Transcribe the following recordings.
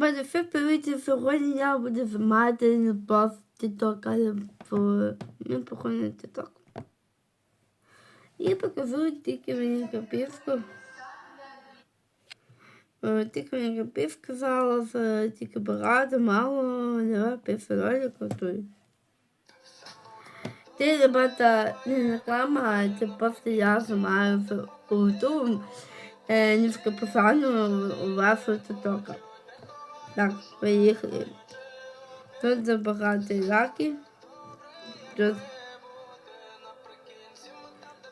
Мене все привіті сьогодні я буду знімати не просто тіток, але по ми походимо тіток. І покажу тільки мені копівку. Е, Тільки мені копівка сказала, що тільки багато, мало, давай пише ролик готуй. Ти, ребята, не реклама, це просто я знімаю в YouTube е, низькопосадну у вашого тітока. Так, поїхали. Тут забагато раки. Тут.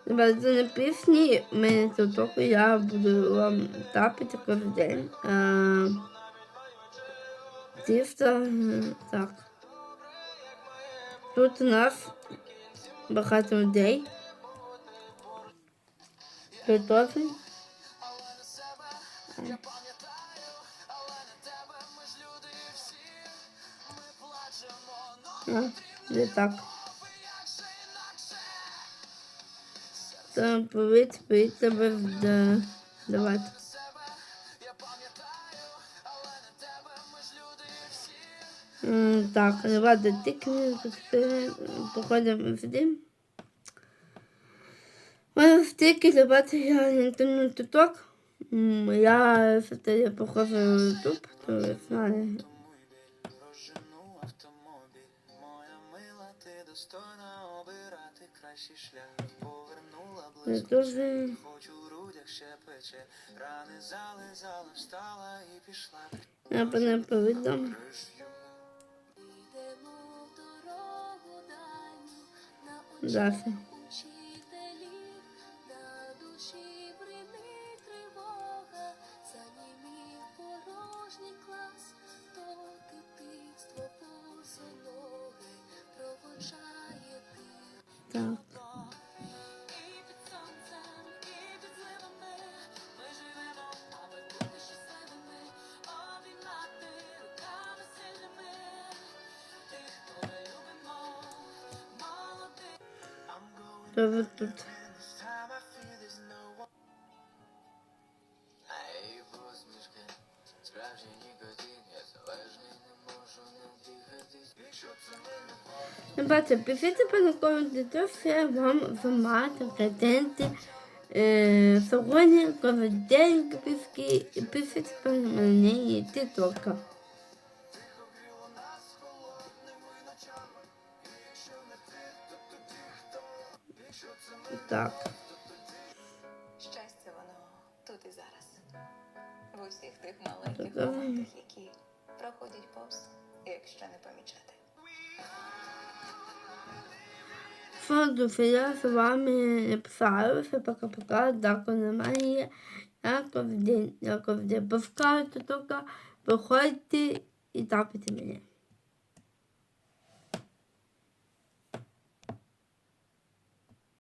Це не пісні, в мене тут я буду вам тапити кожен день. Тісто, так. Тут у нас багато людей. Готові. А, не так. Там повід, повід тебе да, давати. М, Так, ладно, тільки походимо сюди. Ой, Тільки давати я інтернет туток. Я все похожа на YouTube, то ви достойна обирати кращий шлях. Повернула близько, хоч у грудях ще пече. Рани залезала, встала і пішла. я б не повідом. Йдемо в дорогу дальню, на Даша. No one. Ей, посмішки, справжній нікотин, я залежний, не можу не Ребята, пишите по то що я вам знімати контенти. Е, сьогодні кожен день писки і пишіть по мені тітока. Так. Щастя воно тут і зараз. В усіх тих маленьких моментах, які проходять повз, якщо не помічати. Що, друзі, з вами написалася, пока-пока, дякую немає. Я кожен день, я кожен день пускаю тітока, виходьте і тапайте мене.